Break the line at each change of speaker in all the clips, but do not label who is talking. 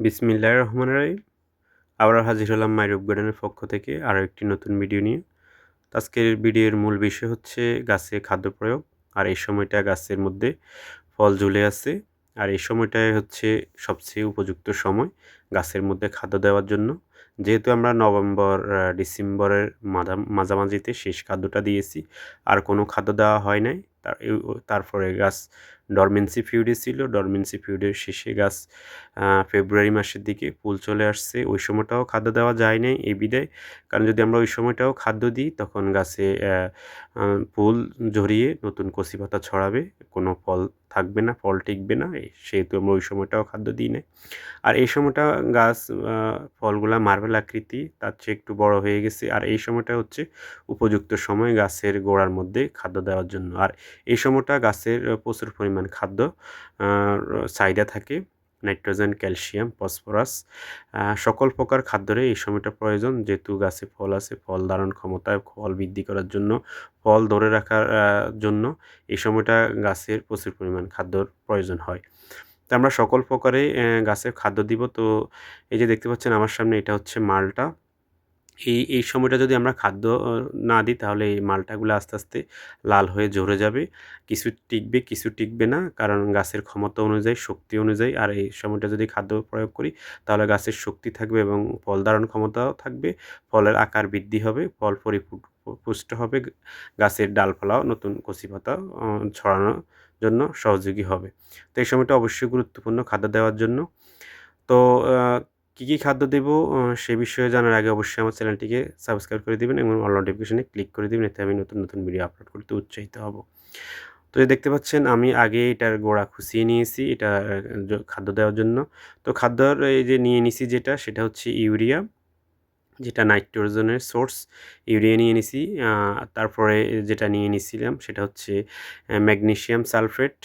বিসমিল্লাহির রহমানির রহিম। আবারও হাজির হলাম মাইরুপ গার্ডেনের পক্ষ থেকে আরও একটি নতুন ভিডিও নিয়ে। আজকের ভিডিওর মূল বিষয় হচ্ছে গাছে খাদ্য প্রয়োগ, আর এই সময়টা গাছের মধ্যে ফল ঝুলে আছে। আর এই সময়টাই হচ্ছে সবচেয়ে উপযুক্ত সময় গাছের মধ্যে খাদ্য দেওয়ার জন্য। যেহেতু আমরা নভেম্বর ডিসেম্বরের মাঝা মাঝামাঝিতে শেষ খাদ্যটা দিয়েছি, আর কোনো খাদ্য দেওয়া হয় নাই। তার তারপরে গাছ ডরমেন্সি ফিউডে ছিল। ডরমেন্সি ফিউডের শেষে গাছ ফেব্রুয়ারি মাসের দিকে ফুল চলে আসছে। ওই সময়টাও খাদ্য দেওয়া যায় নাই এই বিদায় কারণ যদি আমরা ওই সময়টাও খাদ্য দিই, তখন গাছে ফুল ঝরিয়ে নতুন কচি পাতা ছড়াবে। কোনো ফল থাকবে না, ফল টিকবে না। সেহেতু আমরা ওই সময়টাও খাদ্য দিই না আর এই সময়টা গাছ ফলগুলা মার্বেল আকৃতি, তার চেয়ে একটু বড় হয়ে গেছে। আর এই সময়টা হচ্ছে উপযুক্ত সময় গাছের গোড়ার মধ্যে খাদ্য দেওয়ার জন্য। আর এই সময়টা গাছের প্রচুর পরিমাণ খাদ্য চাহিদা থাকে, নাইট্রোজেন, ক্যালসিয়াম, ফসফরাস সকল প্রকার খাদ্যরে এই সময়টা প্রয়োজন। যেহেতু গাছে ফল আছে, ফল ধারণ ক্ষমতায় ফল বৃদ্ধি করার জন্য, ফল ধরে রাখার জন্য এই সময়টা গাছের প্রচুর পরিমাণ খাদ্যর প্রয়োজন হয়। তো আমরা সকল প্রকারে গাছে খাদ্য দিব। তো এই যে দেখতে পাচ্ছেন আমার সামনে এটা হচ্ছে মালটা। এই এই সময়টা যদি আমরা খাদ্য না দিই, তাহলে এই মালটাগুলো আস্তে আস্তে লাল হয়ে ঝরে যাবে। কিছু টিকবে কিছু টিকবে না, কারণ গাছের ক্ষমতা অনুযায়ী, শক্তি অনুযায়ী, আর এই সময়টা যদি খাদ্য প্রয়োগ করি, তাহলে গাছের শক্তি থাকবে এবং ফল ধারণ ক্ষমতাও থাকবে, ফলের আকার বৃদ্ধি হবে, ফল পরিপুষ্ট হবে গাছের ডালপালাও নতুন কচি পাতা ছড়ানোর জন্য সহযোগী হবে। তো এই সময়টা অবশ্যই গুরুত্বপূর্ণ খাদ্য দেওয়ার জন্য। তো কী কী খাদ্য দেব? সে বিষয়ে জানার আগে অবশ্যই আমার চ্যানেলটিকে সাবস্ক্রাইব করে দেবেন এবং অল নোটিফিকেশানে ক্লিক করে দেবেন, এতে আমি নতুন নতুন ভিডিও আপলোড করতে উৎসাহিত হব। তো দেখতে পাচ্ছেন, আমি আগে এটার গোড়া খুশিয়ে নিয়েছি, এটা খাদ্য দেওয়ার জন্য। তো খাদ্যর এই যে নিয়ে নিছি যেটা, সেটা হচ্ছে ইউরিয়া। যেটা নাইট্রোজেনের সোর্স, ইউরিয়া নিয়ে নিছি। তারপরে যেটা নিয়ে নিছিলাম সেটা হচ্ছে ম্যাগনেশিয়াম সালফেট।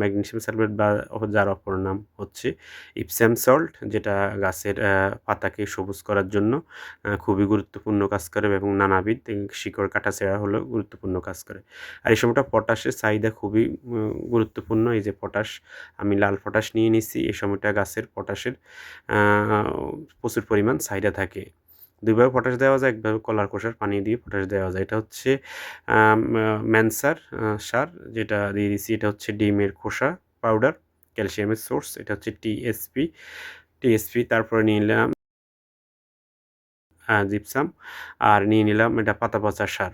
ম্যাগনেশিয়াম সালফেট বা যার অপর নাম হচ্ছে ইপস্যাম সল্ট, যেটা গাছের পাতাকে সবুজ করার জন্য খুবই গুরুত্বপূর্ণ কাজ করে এবং নানাবিধ শিকড় কাটা ছেঁড়া হলেও গুরুত্বপূর্ণ কাজ করে। আর এই সময়টা পটাশের চাহিদা খুবই গুরুত্বপূর্ণ। এই যে পটাশ, আমি লাল পটাশ নিয়ে নিছি। এই সময়টা গাছের পটাশের প্রচুর পরিমাণ চাহিদা থাকে। দুইভাবে পটাশ দেওয়া যায়, একভাবে কলার কোষার পানি দিয়ে পটাশ দেওয়া যায়। এটা হচ্ছে ম্যানসার সার, যেটা দিয়ে দিচ্ছি এটা হচ্ছে ডিমের খোসা পাউডার ক্যালসিয়ামের সোর্স এটা হচ্ছে টিএসপি টিএসপি তারপরে নিয়ে নিলাম জিপসাম আর নিয়ে নিলাম এটা পাতা পচা সার।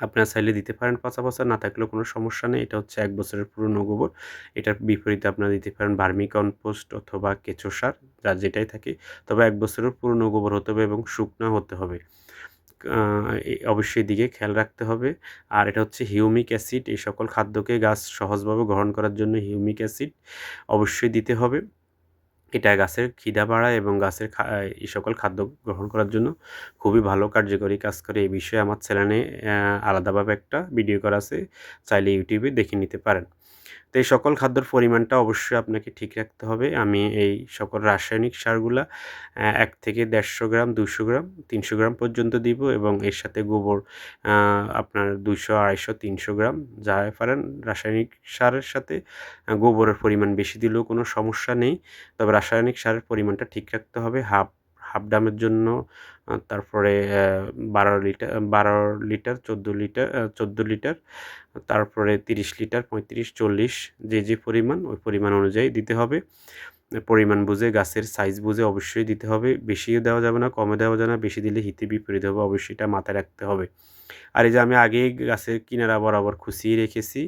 আপনারা চাইলে দিতে পারেন পচা পচা, না থাকলেও কোনো সমস্যা নেই। এটা হচ্ছে এক বছরের পুরনো গোবর। এটার বিপরীতে আপনারা দিতে পারেন বার্মি কম্পোস্ট অথবা কেঁচো সার, যা যেটাই থাকে। তবে এক বছরের পুরনো গোবর হতে হবে এবং শুকনো হতে হবে। অবশ্যই দিকে খেয়াল রাখতে হবে। আর এটা হচ্ছে হিউমিক অ্যাসিড। এই সকল খাদ্যকে গাছ সহজভাবে গ্রহণ করার জন্য হিউমিক অ্যাসিড অবশ্যই দিতে হবে। এটা গাছের খিদা বাড়ায় এবং গাছের এই সকল খাদ্য গ্রহণ করার জন্য খুবই ভালো কার্যকরী কাজ করে। এই বিষয়ে আমার চ্যানেলে আলাদাভাবে একটা ভিডিও করা আছে, চাইলে ইউটিউবে দেখে নিতে পারেন। তো এই সকল খাদ্যর পরিমাণটা অবশ্যই আপনাকে ঠিক রাখতে হবে। আমি এই সকল রাসায়নিক সারগুলা এক থেকে দেড়শো গ্রাম দুশো গ্রাম, তিনশো গ্রাম পর্যন্ত দিব এবং এর সাথে গোবর আপনার দুশো আড়াইশো, তিনশো গ্রাম, যা পারেন রাসায়নিক সারের সাথে গোবরের পরিমাণ বেশি দিলেও কোনো সমস্যা নেই। তবে রাসায়নিক সারের পরিমাণটা ঠিক রাখতে হবে, হাফ হাফ ডামের জন্য তারপরে বারো লিটার বারো লিটার, চোদ্দ লিটার চোদ্দ লিটার, তারপরে তিরিশ লিটার, পঁয়ত্রিশ, চল্লিশ, যে যে পরিমাণ, ওই পরিমাণ অনুযায়ী দিতে হবে। পরিমাণ বুঝে, গাছের সাইজ বুঝে অবশ্যই দিতে হবে। বেশিও দেওয়া যাবে না কমে দেওয়া যাবে না, বেশি দিলে হিতে বিপরীত হবে, অবশ্যই এটা মাথায় রাখতে হবে। আর এই যে আমি আগেই গাছের কিনারা বরাবর খুশিয়ে রেখেছি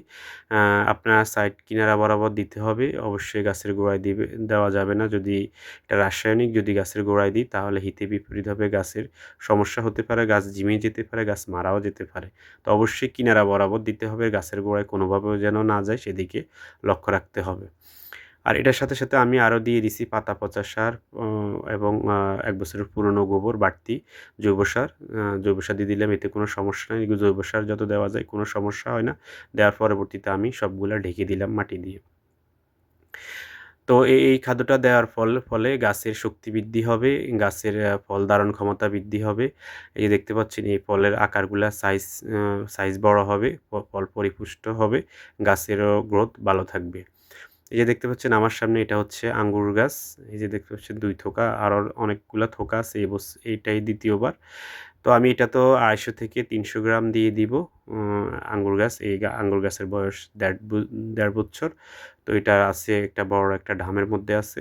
আপনার সাইড কিনারা বরাবর দিতে হবে, অবশ্যই গাছের গোড়ায় দিবে, দেওয়া যাবে না। যদি এটা রাসায়নিক যদি গাছের গোড়ায় দিই, তাহলে হিতে বিপরীত হবে গাছের। সমস্যা হতে পারে, গাছ জিমে যেতে পারে, গাছ মারাও যেতে পারে। তো অবশ্যই কিনারা বরাবর দিতে হবে, গাছের গোড়ায় কোনোভাবেও যেন না যায়, সেদিকে লক্ষ্য রাখতে হবে। আর এটার সাথে সাথে আমি আরও দিয়ে দিছি পাতা পচা সার এবং এক বছরের পুরনো গোবর বাড়তি জৈব সার। জৈব সার দিয়ে দিলাম, এতে কোনো সমস্যা নেই। জৈব সার যত দেওয়া যায় কোনো সমস্যা হয় না। দেওয়ার পরবর্তীতে আমি সবগুলো ঢেকে দিলাম মাটি দিয়ে। তো এই খাদ্যটা দেওয়ার ফল, ফলে গাছের শক্তি বৃদ্ধি হবে, গাছের ফল ধারণ ক্ষমতা বৃদ্ধি হবে। এই যে দেখতে পাচ্ছেন, এই ফলের আকারগুলা সাইজ সাইজ বড় হবে ফল পরিপুষ্ট হবে, গাছেরও গ্রোথ ভালো থাকবে। এই যে দেখতে পাচ্ছেন আমার সামনে এটা হচ্ছে আঙ্গুর গাছ। এই যে দেখতে পাচ্ছেন দুই থোকা, আর অনেকগুলা থোকা আছে এই বস, এইটাই দ্বিতীয়বার। তো আমি এটা তো আড়াইশো থেকে তিনশো গ্রাম দিয়ে দিব আঙ্গুর গাছ। এই আঙ্গুর গাছের বয়স দেড় দেড় বছর। তো এটা আছে একটা বড় একটা ঢামের মধ্যে আছে।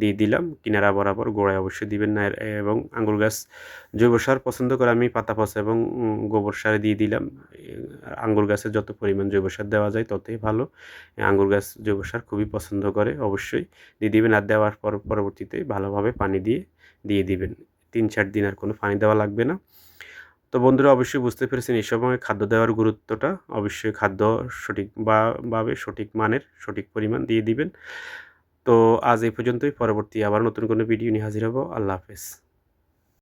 দিয়ে দিলাম। কিনারা বরাবর গোড়ায় অবশ্যই দিবেন না। এবং আঙ্গুর গাছ জৈব সার পছন্দ করে আমি পাতা পচা এবং গোবর সার দিয়ে দিলাম। আঙ্গুর গাছে যত পরিমাণ জৈব সার দেওয়া যায় ততই ভালো। আঙ্গুর গাছ জৈব সার খুবই পছন্দ করে অবশ্যই। দিয়ে দিবেন আর দেওয়ার পর পরবর্তীতে ভালোভাবে পানি দিয়ে দিয়ে দিবেন। তিন চার দিন আর কোনো পানি দেওয়া লাগবে না। তো বন্ধুরা, অবশ্যই বুঝতে পেরেছেন এই সময় খাদ্য দেওয়ার গুরুত্বটা। অবশ্যই খাদ্য সঠিক বা, ভাবে সঠিক মানের সঠিক পরিমাণ দিয়ে দিবেন। তো আজ এই পর্যন্তই। পরবর্তী আবার নতুন কোনো ভিডিও নিয়ে হাজির হব। আল্লাহ হাফেজ।